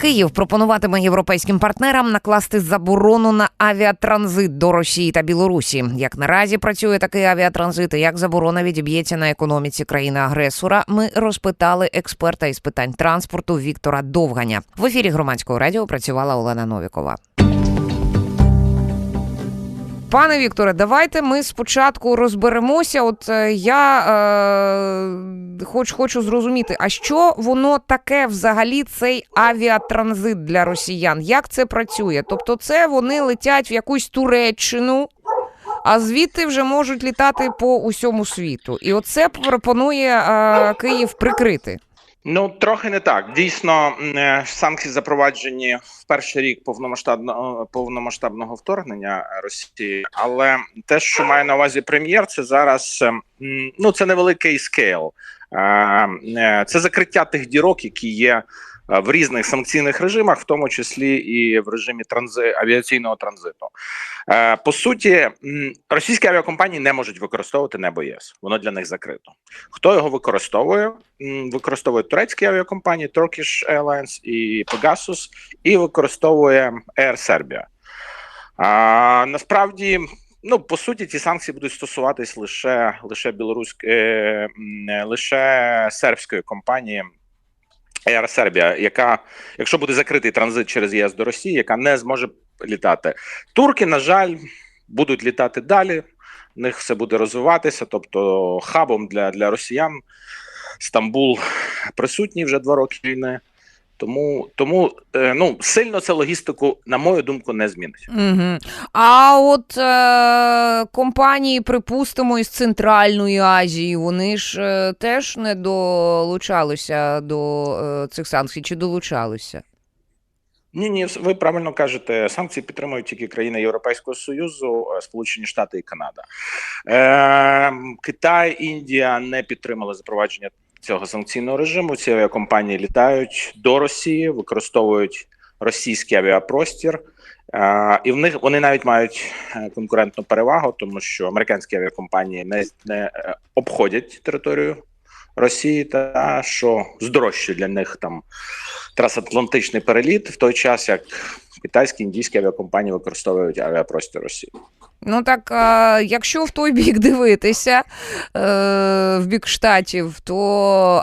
Київ пропонуватиме європейським партнерам накласти заборону на авіатранзит до Росії та Білорусі. Як наразі працює такий авіатранзит, і як заборона відіб'ється на економіці країни-агресора, ми розпитали експерта із питань транспорту Віктора Довганя. В ефірі громадського радіо працювала Олена Новікова. Пане Вікторе, давайте ми спочатку розберемося. От е, я е, хоч хочу зрозуміти, а що воно таке взагалі цей авіатранзит для росіян? Як це працює? Тобто, це вони летять в якусь Туреччину, а звідти вже можуть літати по усьому світу. І оце пропонує е, Київ прикрити. Ну трохи не так. Дійсно, е, санкції запроваджені в перший рік повномасштабного повномасштабного вторгнення Росії. Але те, що має на увазі прем'єр, це зараз е, ну це невеликий скейл. Е, е, Це закриття тих дірок, які є е, в різних санкційних режимах, в тому числі і в режимі транзи авіаційного транзиту. По суті, російські авіакомпанії не можуть використовувати небо ЄС. Воно для них закрито. Хто його використовує? М, Використовують турецькі авіакомпанії Turkish Airlines і Pegasus, і використовує Air Serbia. А, насправді, ну по суті, ці санкції будуть стосуватись лише лише білоруської, е, лише сербської компанії. Air Serbia, яка, якщо буде закритий транзит через ЄС до Росії, яка не зможе літати. Турки, на жаль, будуть літати далі. В них все буде розвиватися. Тобто, хабом для, для росіян Стамбул присутній вже два роки війни. Тому, тому е, ну сильно це логістику, на мою думку, не змінить. Угу. А от е, компанії, припустимо, із Центральної Азії, вони ж е, теж не долучалися до е, цих санкцій чи долучалися? Ні, ні, ви правильно кажете. Санкції підтримують тільки країни Європейського Союзу, е, Сполучені Штати і Канада. Е, Китай, Індія не підтримали запровадження цього санкційного режиму. Ці авіакомпанії літають до Росії, використовують російський авіапростір. Е, і в них вони навіть мають е, конкурентну перевагу, тому що американські авіакомпанії не, не е, обходять територію Росії, та що здорожчує для них там трансатлантичний переліт в той час, як китайські індійські авіакомпанії використовують авіапростір Росії. Ну так, а, якщо в той бік дивитися, е, в бік штатів, то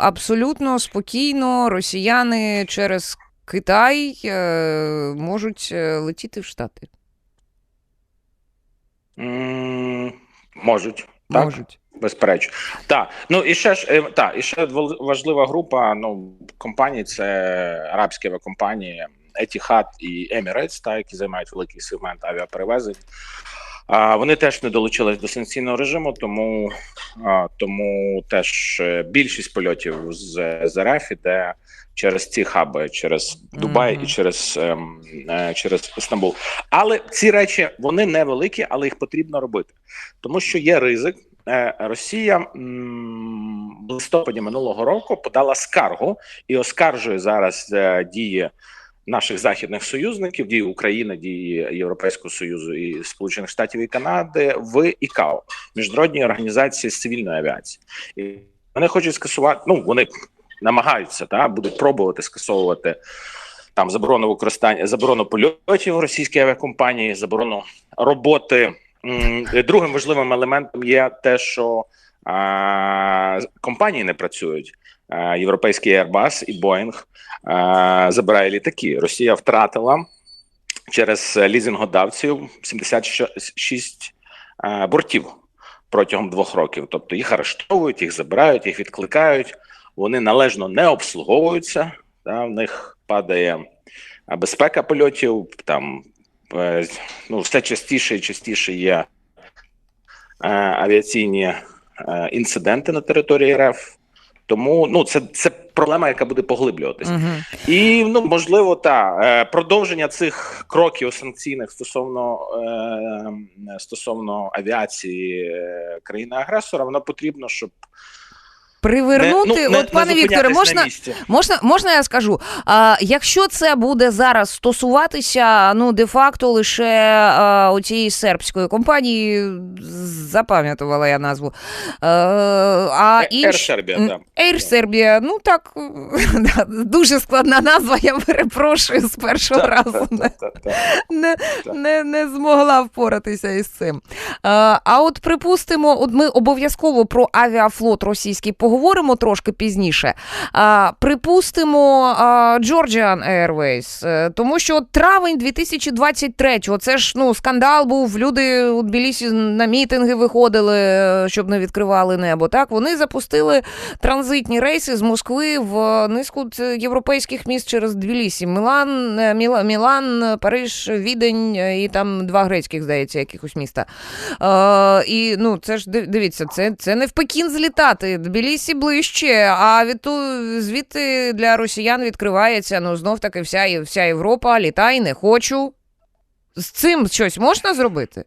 абсолютно спокійно росіяни через Китай е, можуть е, летіти в Штати. М, можуть, так? Можуть. Безперечно. Так, ну і ще ж та, і ще важлива група ну, компаній це арабські авіакомпанії Etihad і Emirates, та, які займають великий сегмент авіаперевезень. А, вони теж не долучились до санкційного режиму, тому, а, тому теж е, більшість польотів з, з РФ іде через ці хаби, через Дубай Мгм. і через, ем, е, через Стамбул. Але ці речі вони невеликі, але їх потрібно робити, тому що є ризик. Е, Росія в листопаді минулого року подала скаргу і оскаржує зараз е, дії наших західних союзників, дії України, дії Європейського союзу і Сполучених Штатів і Канади в ІКАО міжнародній організації з цивільної авіації. І вони хочуть скасувати. Ну вони намагаються та будуть пробувати скасовувати там заборону використання, заборону польотів російській авіакомпанії, заборону роботи. Другим важливим елементом є те, що компанії не працюють. Європейський Airbus і Boeing забирає літаки. Росія втратила через лізингодавців 76 а, бортів протягом двох років. Тобто їх арештовують, їх забирають, їх відкликають. Вони належно не обслуговуються. Да, в них падає безпека польотів. Там е, ну, все частіше і частіше є е, авіаційні інциденти на території РФ. Тому ну це, це проблема, яка буде поглиблюватися. Угу. І ну можливо, та е, продовження цих кроків санкційних стосовно е, стосовно авіації е, країни-агресора, воно потрібно, щоб привернути. не, ну, не, От, пане не Вікторе, можна. Можна, можна я скажу? А, якщо це буде зараз стосуватися, ну де-факто лише а, оцієї сербської компанії, запам'ятувала я назву. А, а Е, інш... Air Serbia, да. Air Serbia, ну так, дуже складна назва, я перепрошую з першого Так, разу. так, Не, так, так. не, Так. не, не змогла впоратися із цим. А, а от припустимо, от ми обов'язково про авіафлот російський поговоримо трошки пізніше. А, припустимо а, Georgian Airways, е, тому що травень 2023-го, це ж ну, скандал був, люди у Тбілісі на мітинги виходили, е, щоб не відкривали небо. Так, вони запустили транзитні рейси з Москви в низку європейських міст через Тбілісі. Мілан, е, Міла, Мілан, Париж, Відень е, і там два грецьких, здається, якихось міста. Е, і ну, це ж дивіться, це, це не в Пекін злітати. Тбілісі ближче, а від ту, звідти для росіян відкривається ну, знов таки вся, вся Європа, літай, не хочу. З цим щось можна зробити?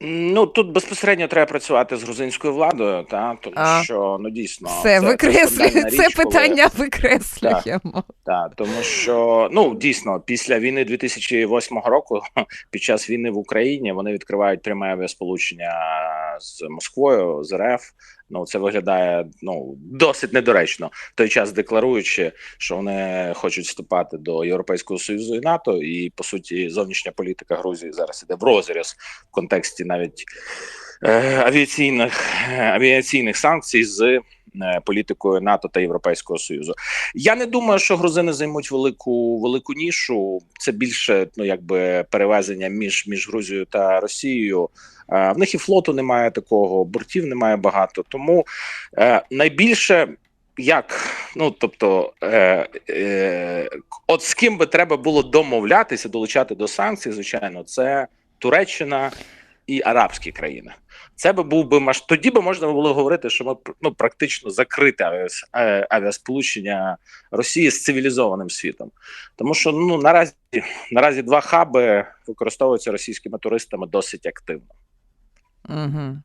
Ну тут безпосередньо треба працювати з грузинською владою, та тому А. що ну дійсно Все, викреслює, це річ, коли- питання викреслюємо. Так, тому що ну дійсно після війни 2008 року, під час війни в Україні, вони відкривають пряме авіасполучення з Москвою, з РФ. Ну це виглядає ну досить недоречно. В той час декларуючи, що вони хочуть вступати до Європейського союзу і НАТО, і по суті зовнішня політика Грузії зараз іде в розріз в контексті навіть е, авіаційних е, авіаційних санкцій з політикою НАТО та Європейського союзу. Я не думаю, що грузини займуть велику велику нішу. Це більше ну якби перевезення між між Грузією та Росією. Е, В них і флоту немає такого, бортів немає багато. Тому е, найбільше як ну тобто, е, е, от з ким би треба було домовлятися, долучати до санкцій, звичайно, це Туреччина і арабські країни. Це би був би маш... тоді би можна було говорити, що ми ну, практично закрите е, авіасполучення Росії з цивілізованим світом. Тому що ну наразі наразі два хаби використовуються російськими туристами досить активно. Угу.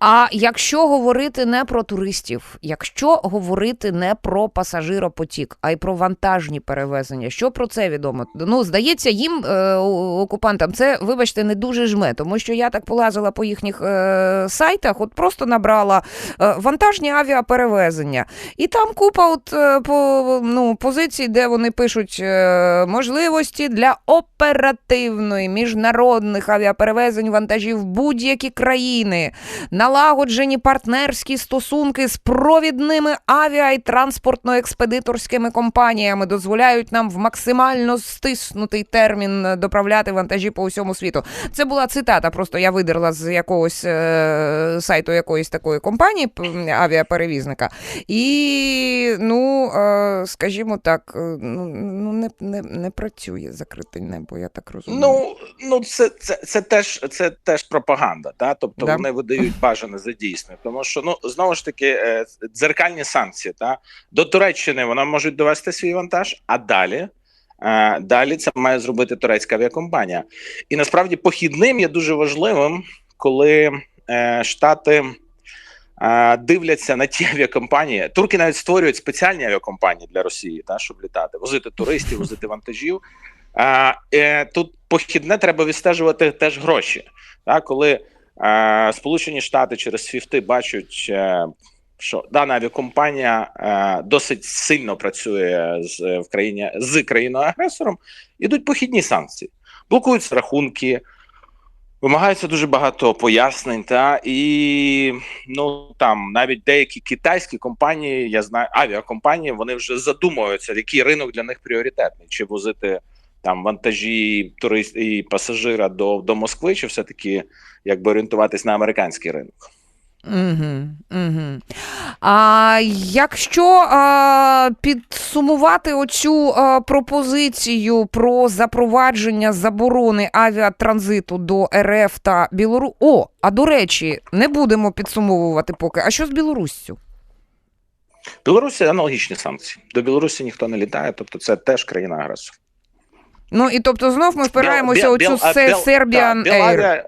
А якщо говорити не про туристів, якщо говорити не про пасажиропотік, а й про вантажні перевезення, що про це відомо? Ну, здається, їм е, окупантам це, вибачте, не дуже жме, тому що я так полазила по їхніх е, сайтах, от просто набрала е, вантажні авіаперевезення. І там купа от, е, по, ну, позицій, де вони пишуть е, можливості для оперативної міжнародних авіаперевезень вантажів будь-які країни, налагоджені партнерські стосунки з провідними авіа і транспортно-експедиторськими компаніями дозволяють нам в максимально стиснутий термін доправляти вантажі по усьому світу. Це була цитата, просто я видерла з якогось е, сайту якоїсь такої компанії авіаперевізника. І ну, е, скажімо так, е, ну, ну не, не, не працює закрите небо, я так розумію. Ну ну це, це, це теж це теж пропаганда. Та тобто Да. вони видають бажане за дійсне, тому що ну знову ж таки е, дзеркальні санкції. Та до Туреччини вона можуть довести свій вантаж, а далі. е, Далі це має зробити турецька авіакомпанія, і насправді похідним є дуже важливим, коли е, штати е, дивляться на ті авіакомпанії. Турки навіть створюють спеціальні авіакомпанії для Росії, та щоб літати, возити туристів, возити вантажів. А, е, тут похідне треба відстежувати теж гроші. Так, коли е, Сполучені Штати через свіфти бачать, е, що дана авіакомпанія е, досить сильно працює з в країні з країною агресором, ідуть похідні санкції, блокуються рахунки. Вимагається дуже багато пояснень, та і ну там навіть деякі китайські компанії, я знаю, авіакомпанії, вони вже задумуються, який ринок для них пріоритетний, чи возити там вантажі турист і пасажира до, до Москви, чи все-таки якби орієнтуватись на американський ринок. Угу, угу. А якщо а, підсумувати оцю а, пропозицію про запровадження заборони авіатранзиту до РФ та Білору. О, а до речі, не будемо підсумовувати поки. А що з Білоруссю? Білорусі аналогічні санкції. До Білорусі ніхто не літає, тобто це теж країна агресор. Ну і тобто знов ми впираємося у цю Біл- Air.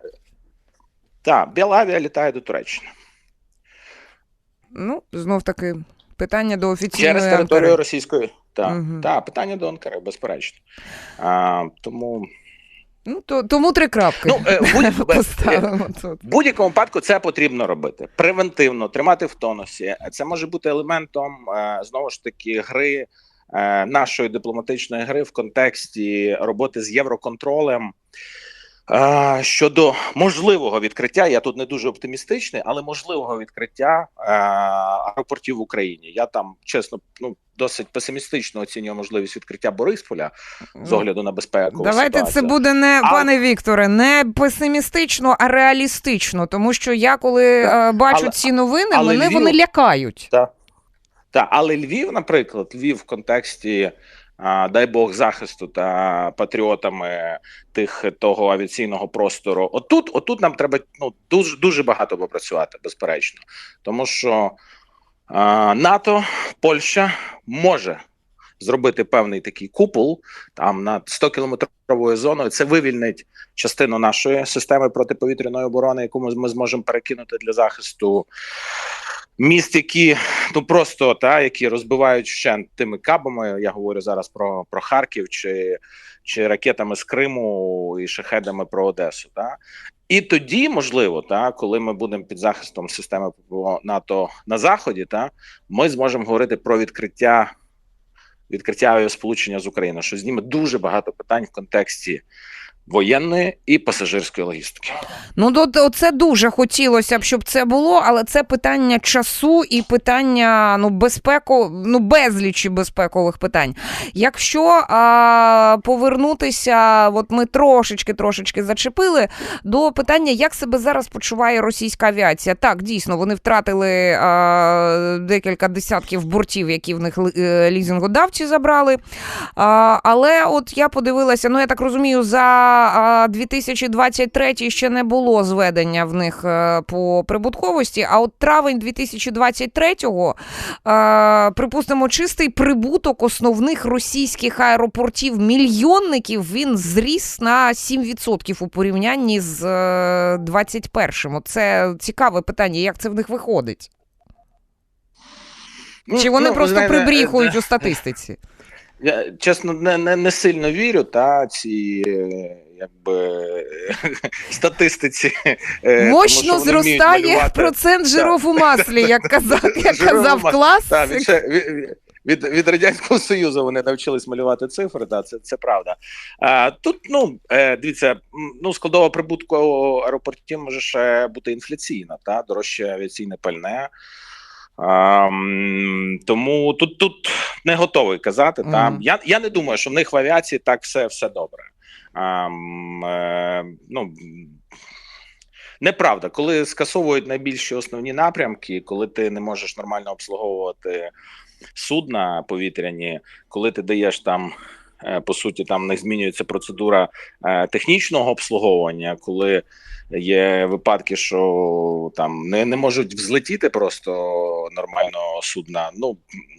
Так, Білавіа літає до Туреччини. Ну, знов таки, питання до офіційної Через територію Анкари. російської. Так, Мгм. та, питання до Анкари, безперечно. А, тому Ну, то, тому три крапки. ну, е, в будь- Поставимо тут. В будь-якому випадку це потрібно робити превентивно, тримати в тонусі. Це може бути елементом е, знову ж таки гри е, нашої дипломатичної гри в контексті роботи з євроконтролем. Е, Щодо можливого відкриття, я тут не дуже оптимістичний, але можливого відкриття е, аеропортів в Україні. Я там чесно ну досить песимістично оцінюю можливість відкриття Борисполя з огляду на безпеку. Ну, Давайте це буде не А- пане Вікторе, не песимістично, а реалістично. Тому що я коли е, бачу Але- ці новини, але мене Львів- вони лякають. Так. Так, але Львів, наприклад, Львів в контексті, дай Бог, захисту та патріотами тих того авіаційного простору. Отут, отут нам треба ну, дуже дуже багато попрацювати, безперечно. Тому що а, НАТО, Польща може зробити певний такий купол там над 100 кілометровою зоною. Це вивільнить частину нашої системи протиповітряної оборони, яку ми, ми зможемо перекинути для захисту міст, які ну просто та які розбивають вщент тими кабами. Я говорю зараз про, про Харків чи, чи ракетами з Криму і шахедами про Одесу. Та і тоді, можливо, та коли ми будемо під захистом системи НАТО на заході, та ми зможемо говорити про відкриття. Відкриття авіасполучення з Україною, що зніме дуже багато питань в контексті воєнної і пасажирської логістики. Ну, до, це дуже хотілося б, щоб це було, але це питання часу і питання ну, безпеку, ну, безлічі безпекових питань. Якщо а, повернутися, от ми трошечки трошечки зачепили до питання, як себе зараз почуває російська авіація. Так, дійсно, вони втратили а, декілька десятків бортів, які в них е, лізингодавці забрали. А, але от я подивилася, ну я так розумію, за а, 2023 ще не було зведення в них е, по прибутковості. А от травень 2023-го, е, припустимо, чистий прибуток основних російських аеропортів мільйонників він зріс на 7% у порівнянні з е, 21-м. Це цікаве питання, як це в них виходить? Чи вони Ну, просто прибріхують е, у статистиці? Я чесно не, не, не сильно вірю та ці е, якби статистиці. е, тому Мощно вміють зростає процент жиров у маслі, як казав, як казав. Та, від, від, радянського союзу вони навчились малювати цифри. Та це, це правда. А, тут ну е, дивіться, ну складова прибутку аеропортів може ще бути інфляційна, та дорожче авіаційне пальне. А, тому тут, тут не готовий казати. Та Мгм. я, я не думаю, що в них в авіації так все, все добре. А, е, ну, неправда, коли скасовують найбільші основні напрямки, коли ти не можеш нормально обслуговувати судна повітряні, коли ти даєш там. Е, По суті, там не змінюється процедура е, технічного обслуговування, коли є випадки, що там не, не можуть взлетіти просто нормально судна. Ну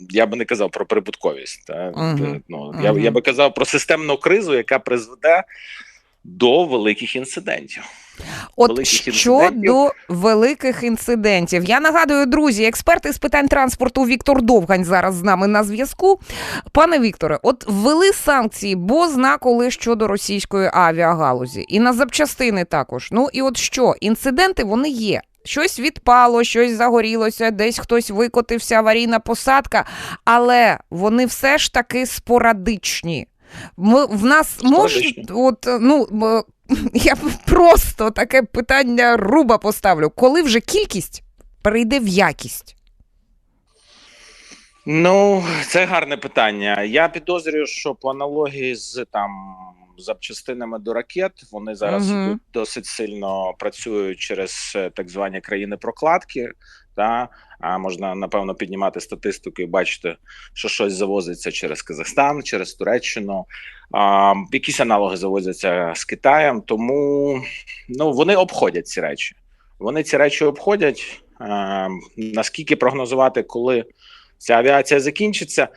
я би не казав про прибутковість. Та? угу. Ну, я, Мгм. я би казав про системну кризу, яка призведе до великих інцидентів. От щодо великих інцидентів, я нагадую, друзі, експерт із питань транспорту Віктор Довгань зараз з нами на зв'язку. Пане Вікторе, от ввели санкції, бо зна коли щодо російської авіагалузі, і на запчастини також. Ну і от що, інциденти вони є. Щось відпало, щось загорілося, десь хтось викотився, аварійна посадка, але вони все ж таки спорадичні. Ми, в нас Спорадичні. от, ну, я просто таке питання руба поставлю. Коли вже кількість перейде в якість? Ну, це гарне питання. Я підозрюю, що по аналогії з там запчастинами до ракет вони зараз Мгм. ідуть досить сильно працюють через е, так звані країни прокладки. Та а можна напевно піднімати статистику і бачити, що щось завозиться через Казахстан, через Туреччину. А, якісь аналоги завозяться з Китаєм, тому ну вони обходять ці речі. Вони ці речі обходять. А, наскільки прогнозувати, коли ця авіація закінчиться?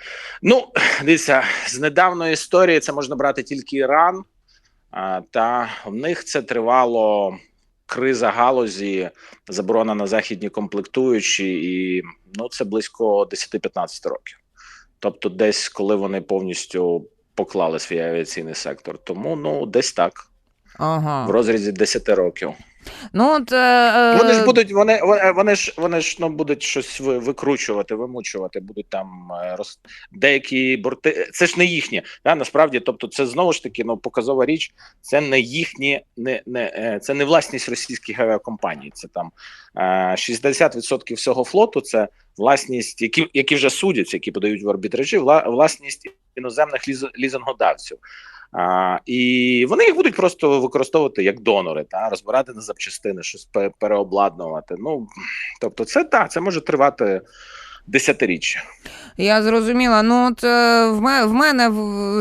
Ну, дивіться, з недавньої історії це можна брати тільки Іран, а, та в них це тривало криза галузі, заборона на західні комплектуючі, і ну це близько 10-15 років. Тобто, десь коли вони повністю поклали свій авіаційний сектор. Тому ну десь так, Ага. в розрізі 10 років. Ну, от, е, Вони ж будуть, вони, вони, ж вони ж ну будуть щось викручувати, вимучувати, будуть там е, роз деякі борти. Це ж не їхні. Да, насправді, тобто, це знову ж таки ну показова річ. Це не їхні, не, не е, це не власність російських авіакомпаній. Це там е, 60% всього флоту. Це власність, які, які вже судяться, які подають в арбітражі, власність іноземних ліз, лізингодавців. А, і вони їх будуть просто використовувати як донори, та розбирати на запчастини, щось переобладнувати. Ну тобто, це так, це може тривати десятиріччя. Я зрозуміла. Ну, от е, в мене,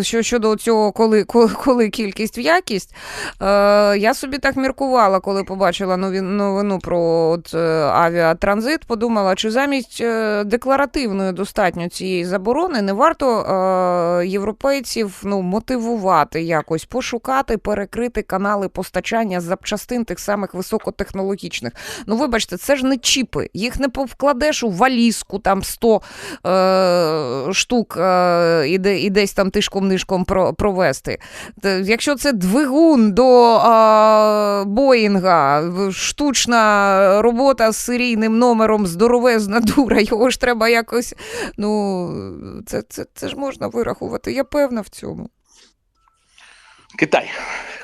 що, щодо цього, коли, коли, коли кількість в якість, е, я собі так міркувала, коли побачила новину про от, е, авіатранзит, подумала, чи замість е, декларативної достатньо цієї заборони не варто е, європейців ну, мотивувати якось, пошукати, перекрити канали постачання запчастин тих самих високотехнологічних. Ну, вибачте, це ж не чіпи. Їх не повкладеш у валізку там 100 е, штук е, і, де, і десь там тишком-нишком про, провести. Якщо це двигун до е, Боїнга, штучна робота з серійним номером, здоровезна дура, його ж треба якось. Ну, це, це, це ж можна вирахувати. Я певна в цьому. Китай.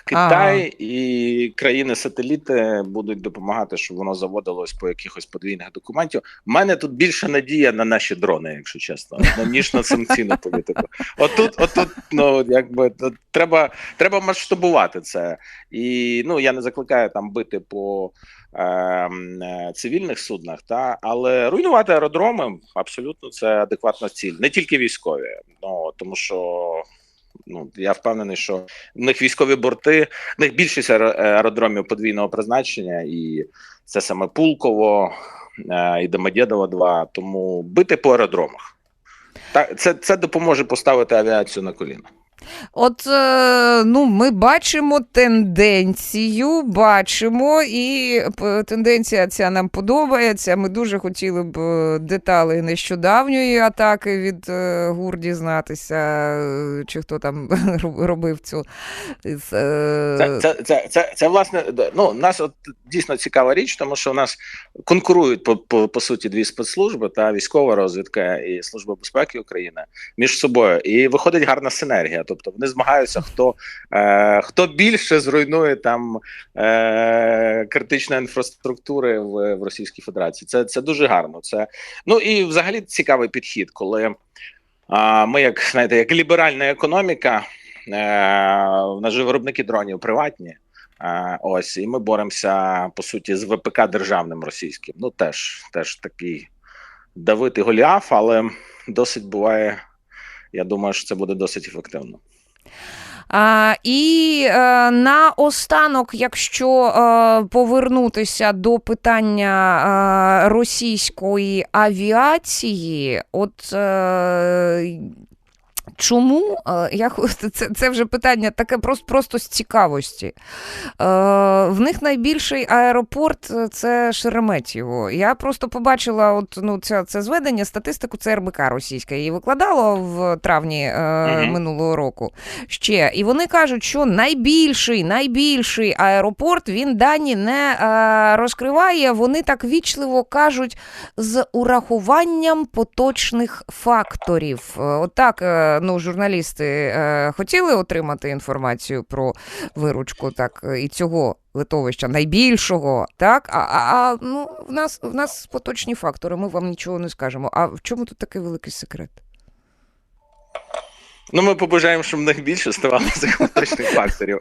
Китай і країни-сателіти будуть допомагати, щоб воно заводилось по якихось подвійних документів. У мене тут більше надія на наші дрони, якщо чесно, ніж на санкційну політику. Отут, отут, ну якби треба, треба масштабувати це. І ну я не закликаю там бити по ем, е, цивільних суднах, та але руйнувати аеродроми абсолютно це адекватна ціль, не тільки військові. Ну тому що. Ну, я впевнений, що в них військові борти, в них більшість аеродромів подвійного призначення, і це саме Пулково е, і Домодєдово 2. Тому бити по аеродромах. Так, це, це допоможе поставити авіацію на коліна. От е, ну, ми бачимо тенденцію, бачимо, і тенденція ця нам подобається. Ми дуже хотіли б е, деталі нещодавньої атаки від е, ГУР дізнатися, е, чи хто там робив цю. е, Це, це, це, це, це власне ну, нас от дійсно цікава річ, тому що у нас конкурують по, по, по суті дві спецслужби та військова розвідка і Служба безпеки України між собою. І виходить гарна синергія. Тобто вони змагаються, хто, е, хто більше зруйнує там е, критичної інфраструктури в, в Російській Федерації. Це, це дуже гарно. Це ну і взагалі цікавий підхід, коли. А ми, як знаєте, як ліберальна економіка, е, в нас же виробники дронів приватні. Е, ось, і ми боремося по суті з ВПК державним російським. Ну теж, теж такий давити Голіаф, але досить буває. Я думаю, що це буде досить ефективно. А, і е, на останок, якщо е, повернутися до питання е, російської авіації, от е, чому е, я це, це вже питання таке просто, просто з цікавості. Е, в них найбільший аеропорт е, це Шереметьєво. Я просто побачила от, ну, це, це зведення, статистику, це РБК російська. Її викладало в травні Мгм. минулого року ще. І вони кажуть, що найбільший, найбільший аеропорт він дані не розкриває. Вони так вічливо кажуть з урахуванням поточних факторів. Отак, е, ну, журналісти е, хотіли отримати інформацію про виручку так і цього. Литовища найбільшого, так? А, а, а ну, в нас в нас поточні фактори, ми вам нічого не скажемо. А в чому тут такий великий секрет? Ну, ми побажаємо, щоб в них більше ставало внутрішніх факторів.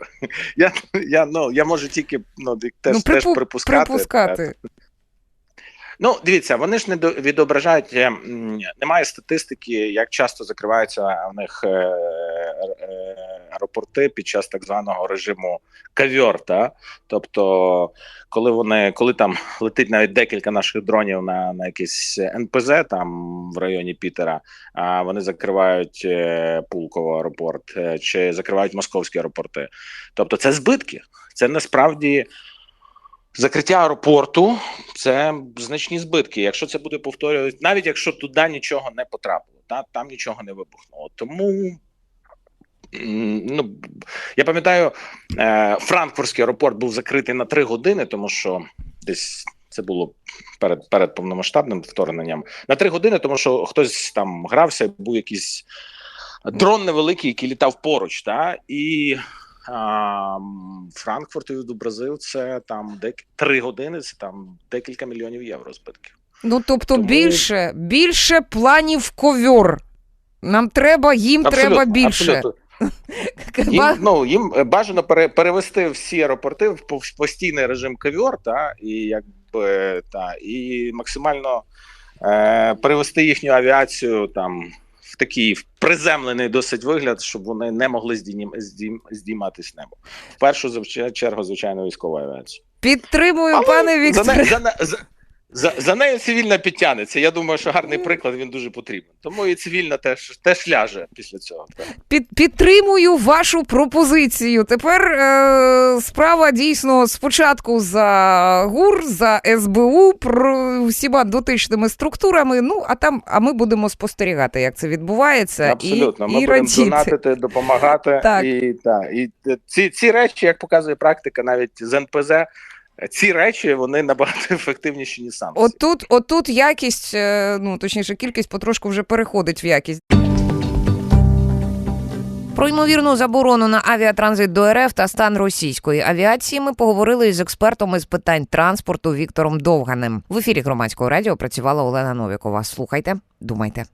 Я, я, ну, я можу тільки ну, теж, ну, теж припу- припускати. припускати. Ну, дивіться, вони ж не до- відображають, е, немає статистики, як часто закриваються в них е, е, аеропорти під час так званого режиму кавьор. Та? Тобто, коли вони, коли там летить навіть декілька наших дронів на, на якийсь НПЗ там в районі Пітера, а вони закривають Пулково аеропорт чи закривають московські аеропорти. Тобто, це збитки. Це насправді закриття аеропорту це значні збитки. Якщо це буде повторювати, навіть якщо туди нічого не потрапило, та там нічого не вибухнуло. Тому ну я пам'ятаю, е, Франкфуртський аеропорт був закритий на три години, тому що десь це було перед перед повномасштабним вторгненням. На три години, тому що хтось там грався, був якийсь дрон невеликий, який літав поруч, та і. А, м, Франкфурт відобразив це там дек... три години. Це там декілька мільйонів євро збитків. Ну тобто Тому- більше, більше планів ковьор. Нам треба, їм треба більше. Абсолютно. Їм, ну, їм бажано перевести всі аеропорти в в постійний режим ковьор, та і якби та і максимально е, перевести їхню авіацію там в такий приземлений досить вигляд, щоб вони не могли здійм, здійм, здійматись небо. В першу чергу, звичайно, військова авіація. Підтримую, Але пане Вікторе. За, за, за, за, за нею цивільна підтягнеться. Я думаю, що гарний приклад він дуже потрібен. Тому і цивільна теж теж ляже після цього. Під, підтримую вашу пропозицію. Тепер е, справа дійсно спочатку за ГУР, за СБУ, про всіма дотичними структурами. Ну а там, а ми будемо спостерігати, як це відбувається, Абсолютно, і, ми і будемо радіти. донатити, допомагати. Так. І, та, і ці, ці речі, як показує практика, навіть з НПЗ, ці речі вони набагато ефективніші, ніж санкції. Отут, отут якість, е, ну точніше, кількість потрошку вже переходить в якість. Про ймовірну заборону на авіатранзит до РФ та стан російської авіації ми поговорили із експертом із питань транспорту Віктором Довганим. В ефірі громадського радіо працювала Олена Новікова. Слухайте, думайте.